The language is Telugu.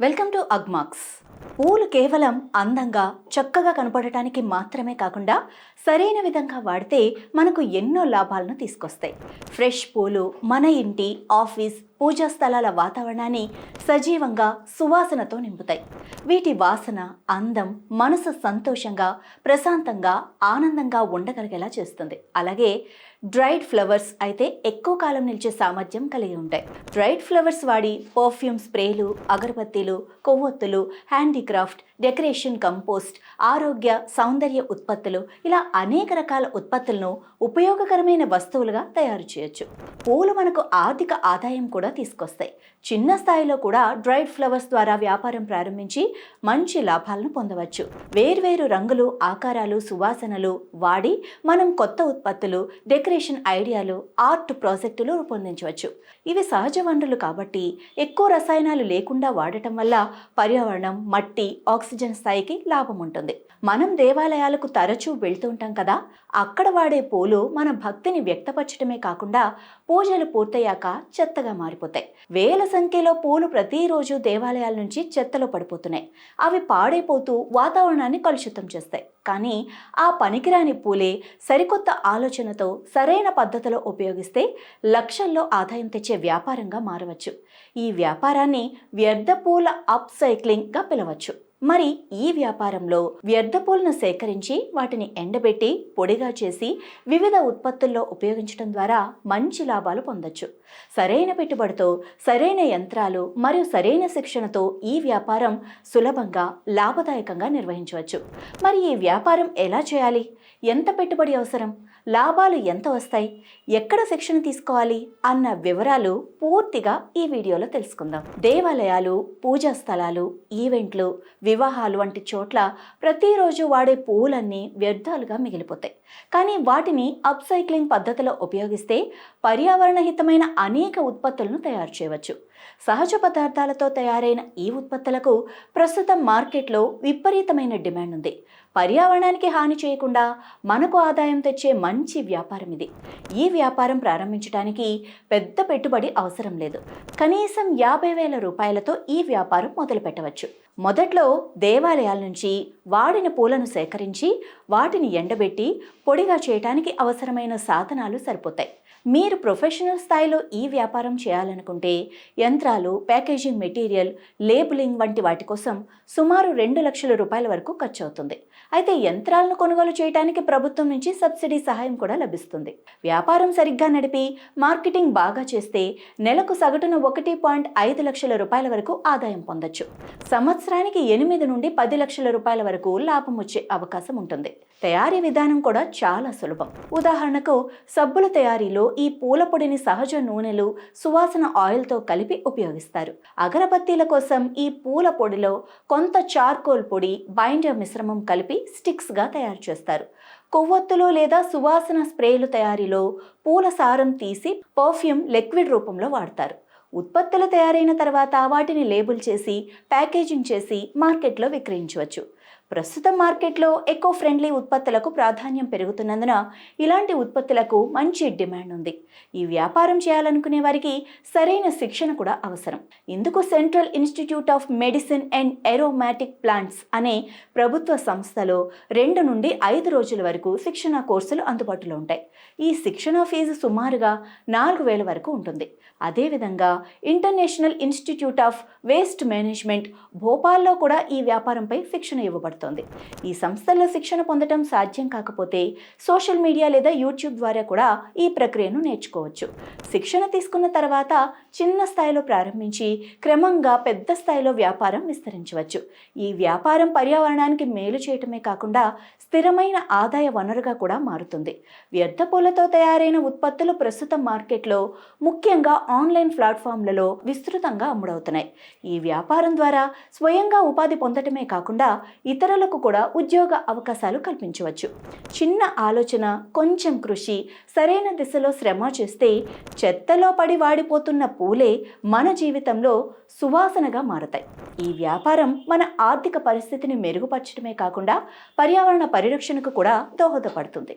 Welcome to Agmax. పూలు కేవలం అందంగా చక్కగా కనపడటానికి మాత్రమే కాకుండా సరైన విధంగా వాడితే మనకు ఎన్నో లాభాలను తీసుకొస్తాయి. ఫ్రెష్ పూలు మన ఇంటి ఆఫీస్ పూజా స్థలాల వాతావరణాన్ని సజీవంగా సువాసనతో నింపుతాయి. వీటి వాసన అందం మనసు సంతోషంగా ప్రశాంతంగా ఆనందంగా ఉండగలిగేలా చేస్తుంది. అలాగే డ్రైడ్ ఫ్లవర్స్ అయితే ఎక్కువ కాలం నిలిచే సామర్థ్యం కలిగి ఉంటాయి. డ్రైడ్ ఫ్లవర్స్ వాడి పర్ఫ్యూమ్ స్ప్రేలు అగరబత్తీలు కొవ్వొత్తులు హ్యాండీక్రాఫ్ట్ డెకరేషన్ కంపోస్ట్ ఆరోగ్య సౌందర్య ఉత్పత్తులు ఇలా అనేక రకాల ఉత్పత్తులను ఉపయోగకరమైన వస్తువులుగా తయారు చేయొచ్చు. పూలు మనకు ఆర్థిక ఆదాయం కూడా తీసుకొస్తాయి. చిన్న స్థాయిలో కూడా డ్రైడ్ ఫ్లవర్స్ ద్వారా వ్యాపారం ప్రారంభించి మంచి లాభాలను పొందవచ్చు. వేర్వేరు రంగులు ఆకారాలు సువాసనలు వాడి మనం కొత్త ఉత్పత్తులు డెకరేషన్ ఐడియాలు ఆర్ట్ ప్రాజెక్టులు రూపొందించవచ్చు. ఇవి సహజ వనరులు కాబట్టి ఎక్కువ రసాయనాలు లేకుండా వాడటం వల్ల పర్యావరణం మట్టి ఆక్సిజన్ ఆక్సిజన్ స్థాయికి లాభం ఉంటుంది. మనం దేవాలయాలకు తరచూ వెళ్తుంటాం కదా అక్కడ వాడే పూలు మన భక్తిని వ్యక్తపరచడమే కాకుండా పూజలు పూర్తయ్యాక చెత్తగా మారిపోతాయి. వేల సంఖ్యలో పూలు ప్రతిరోజు దేవాలయాల నుంచి చెత్తలో పడిపోతున్నాయి. అవి పాడైపోతూ వాతావరణాన్ని కలుషితం చేస్తాయి. కానీ ఆ పనికిరాని పూలే సరికొత్త ఆలోచనతో సరైన పద్ధతిలో ఉపయోగిస్తే లక్షల్లో ఆదాయం తెచ్చే వ్యాపారంగా మారవచ్చు. ఈ వ్యాపారాన్ని వ్యర్థ పూల అప్ సైక్లింగ్గా పిలవచ్చు. మరి ఈ వ్యాపారంలో వ్యర్థపూలను సేకరించి వాటిని ఎండబెట్టి పొడిగా చేసి వివిధ ఉత్పత్తుల్లో ఉపయోగించడం ద్వారా మంచి లాభాలు పొందొచ్చు. సరైన పెట్టుబడితో సరైన యంత్రాలు మరియు సరైన శిక్షణతో ఈ వ్యాపారం సులభంగా లాభదాయకంగా నిర్వహించవచ్చు. మరి ఈ వ్యాపారం ఎలా చేయాలి? ఎంత పెట్టుబడి అవసరం? లాభాలు ఎంత వస్తాయి? ఎక్కడ శిక్షణ తీసుకోవాలి? అన్న వివరాలు పూర్తిగా ఈ వీడియోలో తెలుసుకుందాం. దేవాలయాలు పూజా స్థలాలు ఈవెంట్లు వివాహాలు వంటి చోట్ల ప్రతిరోజు వాడే పూలన్నీ వ్యర్థాలుగా మిగిలిపోతాయి. కానీ వాటిని అప్సైక్లింగ్ పద్ధతిలో ఉపయోగిస్తే పర్యావరణ హితమైన అనేక ఉత్పత్తులను తయారు చేయవచ్చు. సహజ పదార్థాలతో తయారైన ఈ ఉత్పత్తులకు ప్రస్తుతం మార్కెట్లో విపరీతమైన డిమాండ్ ఉంది. పర్యావరణానికి హాని చేయకుండా మనకు ఆదాయం తెచ్చే మంచి వ్యాపారం ఇది. ఈ వ్యాపారం ప్రారంభించడానికి పెద్ద పెట్టుబడి అవసరం లేదు. కనీసం యాభై వేల రూపాయలతో ఈ వ్యాపారం మొదలు పెట్టవచ్చు మొదట్లో దేవాలయాల నుంచి వాడిన పూలను సేకరించి వాటిని ఎండబెట్టి పొడిగా చేయటానికి అవసరమైన సాధనాలు సరిపోతాయి. మీరు ప్రొఫెషనల్ స్థాయిలో ఈ వ్యాపారం చేయాలనుకుంటే యంత్రాలు ప్యాకేజింగ్ మెటీరియల్ లేబులింగ్ వంటి వాటి కోసం సుమారు రెండు లక్షల రూపాయల వరకు ఖర్చు అవుతుంది అయితే యంత్రాలను కొనుగోలు చేయడానికి ప్రభుత్వం నుంచి సబ్సిడీ సహాయం కూడా లభిస్తుంది. వ్యాపారం సరిగ్గా నడిపి మార్కెటింగ్ బాగా చేస్తే నెలకు సగటున ఒకటి పాయింట్ ఐదు లక్షల రూపాయల వరకు ఆదాయం పొందొచ్చు. సంవత్సరానికి ఎనిమిది నుండి పది లక్షల రూపాయల వరకు లాభం వచ్చే అవకాశం ఉంటుంది తయారీ విధానం కూడా చాలా సులభం. ఉదాహరణకు సబ్బుల తయారీలో ఈ పూల పొడిని సహజ నూనెలు సువాసన ఆయిల్తో కలిపి ఉపయోగిస్తారు. అగరబత్తీల కోసం ఈ పూల పొడిలో కొంత చార్కోల్ పొడి బైండర్ మిశ్రమం కలిపి స్టిక్స్గా తయారు చేస్తారు. కొవ్వొత్తులు లేదా సువాసన స్ప్రేలు తయారీలో పూల సారం తీసి పర్ఫ్యూమ్ లిక్విడ్ రూపంలో వాడతారు. ఉత్పత్తులు తయారైన తర్వాత వాటిని లేబుల్ చేసి ప్యాకేజింగ్ చేసి మార్కెట్లో విక్రయించవచ్చు. ప్రస్తుతం మార్కెట్లో ఎకో ఫ్రెండ్లీ ఉత్పత్తులకు ప్రాధాన్యం పెరుగుతున్నందున ఇలాంటి ఉత్పత్తులకు మంచి డిమాండ్ ఉంది. ఈ వ్యాపారం చేయాలనుకునే వారికి సరైన శిక్షణ కూడా అవసరం. ఇందుకు central institute of medicine and aromatic plants అనే ప్రభుత్వ సంస్థలో రెండు నుండి ఐదు రోజుల వరకు శిక్షణ కోర్సులు అందుబాటులో ఉంటాయి. ఈ శిక్షణ ఫీజు సుమారుగా నాలుగు వేల వరకు ఉంటుంది. అదేవిధంగా international institute of waste management భోపాల్లో కూడా ఈ వ్యాపారంపై శిక్షణ ఇవ్వబడుతుంది. ఈ సంస్థల్లో శిక్షణ పొందడం సాధ్యం కాకపోతే సోషల్ మీడియా లేదా యూట్యూబ్ ద్వారా కూడా ఈ ప్రక్రియను నేర్చుకోవచ్చు. శిక్షణ తీసుకున్న తర్వాత చిన్న స్థాయిలో ప్రారంభించి క్రమంగా పెద్ద స్థాయిలో వ్యాపారం విస్తరించవచ్చు. ఈ వ్యాపారం పర్యావరణానికి మేలు చేయటమే కాకుండా స్థిరమైన ఆదాయ వనరుగా కూడా మారుతుంది. వ్యర్థ పూలతో తయారైన ఉత్పత్తులు ప్రస్తుతం మార్కెట్లో ముఖ్యంగా ఆన్లైన్ ప్లాట్ఫామ్లలో విస్తృతంగా అమ్ముడవుతున్నాయి. ఈ వ్యాపారం ద్వారా స్వయంగా ఉపాధి పొందటమే కాకుండా ఇతర ఇతరులకు కూడా ఉద్యోగ అవకాశాలు కల్పించవచ్చు. చిన్న ఆలోచన కొంచెం కృషి సరైన దిశలో శ్రమ చేస్తే చెత్తలో పడి వాడిపోతున్న పూలే మన జీవితంలో సువాసనగా మారతాయి. ఈ వ్యాపారం మన ఆర్థిక పరిస్థితిని మెరుగుపరచడమే కాకుండా పర్యావరణ పరిరక్షణకు కూడా దోహదపడుతుంది.